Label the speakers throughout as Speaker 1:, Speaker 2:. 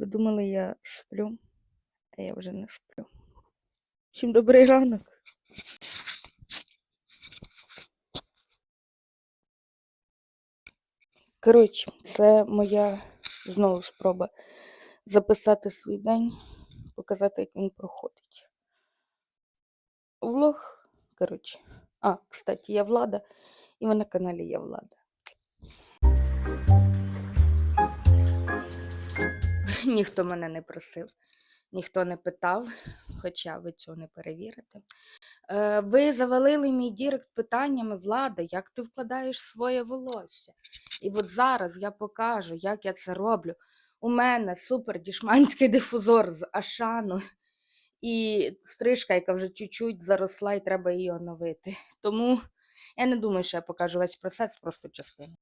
Speaker 1: Ви думали, я сплю, а я вже не сплю. Всім добрий ранок. Коротше, це моя знову спроба записати свій день, показати, як він проходить. Влог, коротше. А, кстати, я влада, і ви на каналі Я Влада. Ніхто мене не просив, ніхто не питав, хоча ви цього не перевірите. Е, ви завалили мій дірект питаннями, Влада, як ти вкладаєш своє волосся? І от зараз я покажу, як я це роблю. У мене супер дішманський дифузор з Ашану і стрижка, яка вже чуть-чуть заросла, і треба її оновити. Тому я не думаю, що я покажу весь процес, просто частину.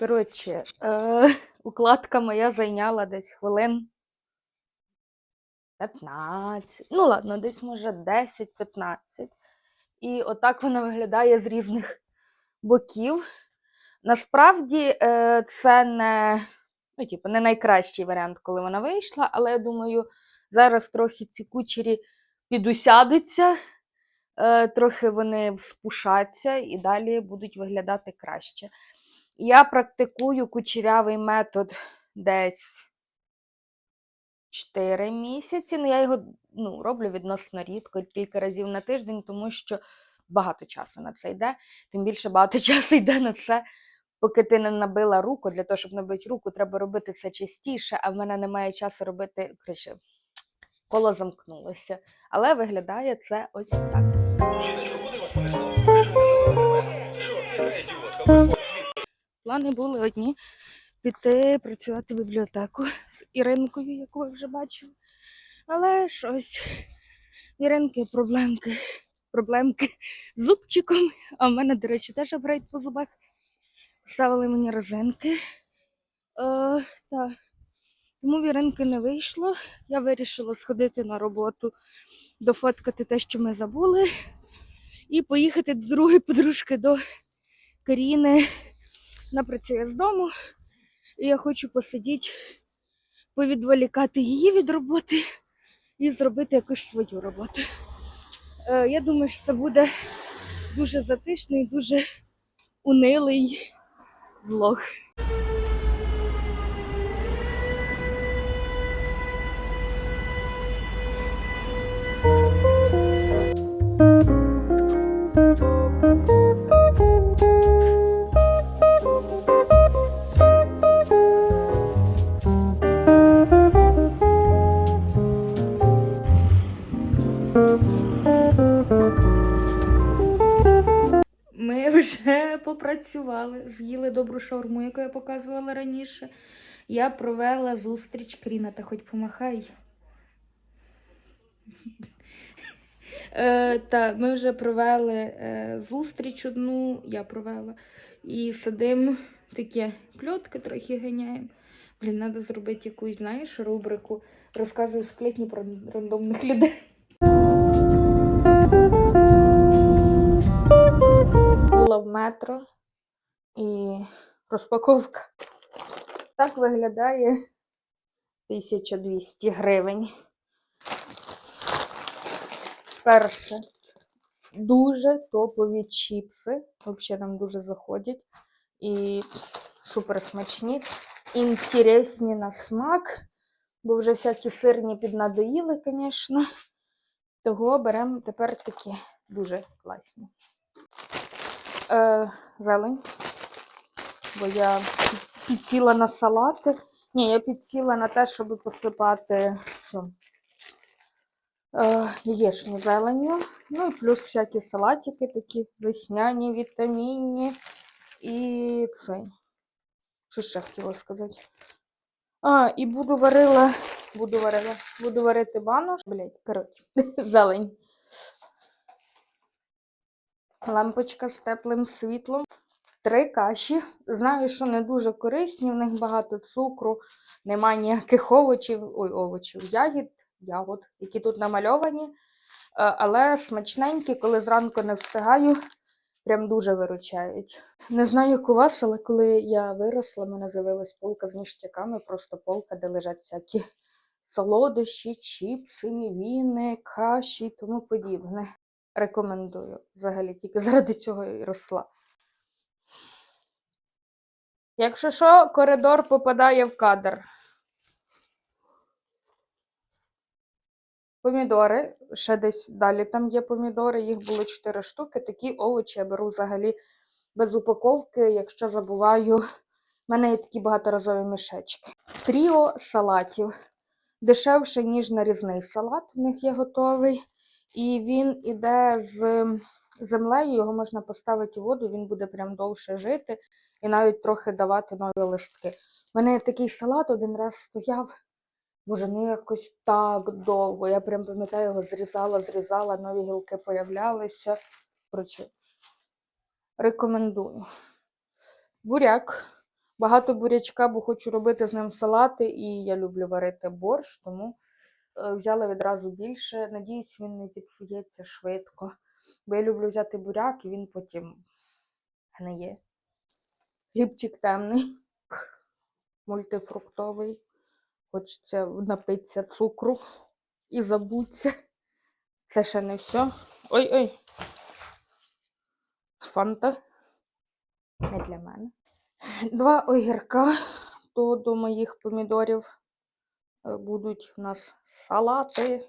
Speaker 1: Коротше, е, укладка моя зайняла десь хвилин 15. Ну ладно, десь може 10-15. І отак вона виглядає з різних боків. Насправді е, це не, ну, типу, не найкращий варіант, коли вона вийшла, але я думаю, зараз трохи ці кучері підусядуться, е, трохи вони вспушаться і далі будуть виглядати краще. Я практикую кучерявий метод десь 4 місяці. Ну, я його ну, роблю відносно рідко, кілька разів на тиждень, тому що багато часу на це йде. Тим більше багато часу йде на це, поки ти не набила руку. Для того, щоб набити руку, треба робити це частіше, а в мене немає часу робити краще. Коло замкнулося. Але виглядає це ось так.
Speaker 2: Жіночко, куди вас понесло? Що не залили цемент? Що, яка ідіотка?
Speaker 1: Плани були одні піти працювати в бібліотеку з Іринкою, яку ви вже бачили. Але щось Іринки проблемки, проблемки з зубчиком. А в мене, до речі, теж апгрейд по зубах. Ставили мені розинки. Е, та. Тому в Іринки не вийшло. Я вирішила сходити на роботу, дофоткати те, що ми забули, і поїхати до другої подружки до Каріни. Вона працює з дому, і я хочу посидіти, повідволікати її від роботи і зробити якусь свою роботу. Е, я думаю, що це буде дуже затишний, дуже унилий влог. Ми вже попрацювали, з'їли добру шаурму, яку я показувала раніше. Я провела зустріч Кріна, та хоч помахай. Е, та ми вже провели е, зустріч одну, я провела. І сидимо таке пльотки трохи ганяємо. Блін, треба зробити якусь, знаєш, рубрику. Розказую сплетні про рандомних людей. Була в метро і розпаковка. Так виглядає 1200 гривень. Перше. Дуже топові чіпси. Взагалі нам дуже заходять. І супер смачні. Інтересні на смак. Бо вже всякі сирні піднадоїли, звісно. Того беремо тепер такі дуже класні. Е, зелень. Бо я підсіла на салати. Ні, я підсіла на те, щоб посипати е, яєчню зеленню. Ну і плюс всякі салатики, такі весняні, вітамінні. І цей. Що ще хотіла сказати? А, і буду варила, буду варила, буду варити банош. Блять, коротше, зелень. Лампочка з теплим світлом. Три каші. Знаю, що не дуже корисні, в них багато цукру, немає ніяких овочів, ой, овочів, ягід, ягод, які тут намальовані. але смачненькі, коли зранку не встигаю, прям дуже виручають. Не знаю, як у вас, але коли я виросла, мене з'явилась полка з ніштяками, просто полка, де лежать всякі солодощі, чіпси, мівіни, каші і тому подібне. Рекомендую. Взагалі, тільки заради цього і росла. Якщо що, коридор попадає в кадр. Помідори, ще десь далі там є помідори, їх було 4 штуки. Такі овочі я беру взагалі без упаковки, якщо забуваю. У мене є такі багаторазові мішечки. Тріо салатів. Дешевше, ніж нарізний салат. В них є готовий. І він іде з землею, його можна поставити у воду, він буде прям довше жити і навіть трохи давати нові листки. У мене такий салат один раз стояв. Боже, ну якось так довго. Я прям пам'ятаю, його зрізала, зрізала, нові гілки появлялися. Коротше, рекомендую. Буряк. Багато бурячка, бо хочу робити з ним салати, і я люблю варити борщ, тому е, взяла відразу більше. Надіюсь, він не зіпсується швидко. Бо я люблю взяти буряк, і він потім гниє. Хлібчик темний, мультифруктовий. Хочеться напитися цукру і забуться. Це ще не все. Ой-ой. Фанта. Не для мене. Два огірка. То до моїх помідорів е, будуть у нас салати.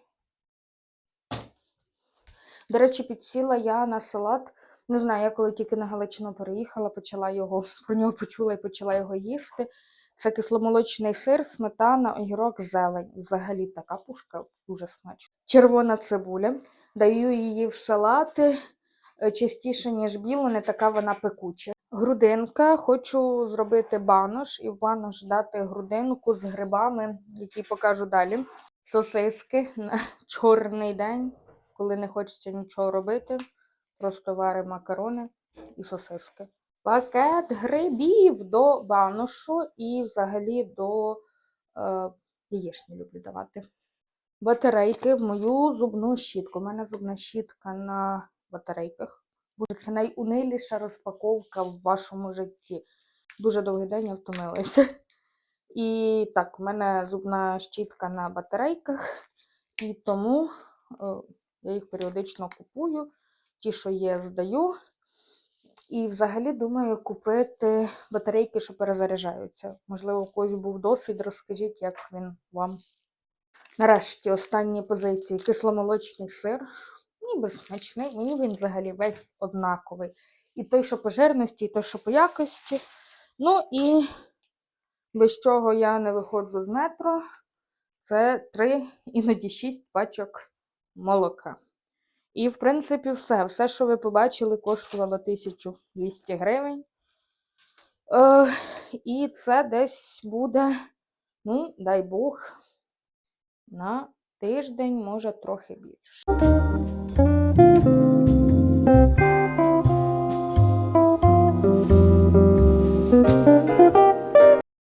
Speaker 1: До речі, підсіла я на салат. Не знаю, я коли тільки на Галичину переїхала, почала його, про нього почула і почала його їсти. Це кисломолочний сир, сметана, огірок, зелень. Взагалі така пушка дуже смачна. Червона цибуля. Даю її в салати е, частіше, ніж білу, не така вона пекуча. Грудинка. Хочу зробити банош і в банош дати грудинку з грибами, які покажу далі. Сосиски на чорний день, коли не хочеться нічого робити. Просто варимо макарони і сосиски пакет грибів до баношу і взагалі до е, яєчні люблю давати. Батарейки в мою зубну щітку. У мене зубна щітка на батарейках. Боже, це найуниліша розпаковка в вашому житті. Дуже довгий день я втомилася. І так, в мене зубна щітка на батарейках, і тому е, я їх періодично купую. Ті, що є, здаю. І взагалі думаю купити батарейки, що перезаряджаються. Можливо, у когось був досвід, розкажіть, як він вам. Нарешті останні позиції. Кисломолочний сир. Ніби смачний, мені він взагалі весь однаковий. І той, що по жирності, і той, що по якості. Ну і без чого я не виходжу з метро, це 3, іноді 6 пачок молока. І, в принципі, все. Все, що ви побачили, коштувало 1200 гривень. Е, і це десь буде, ну, дай Бог, на тиждень, може, трохи більше. Thank you.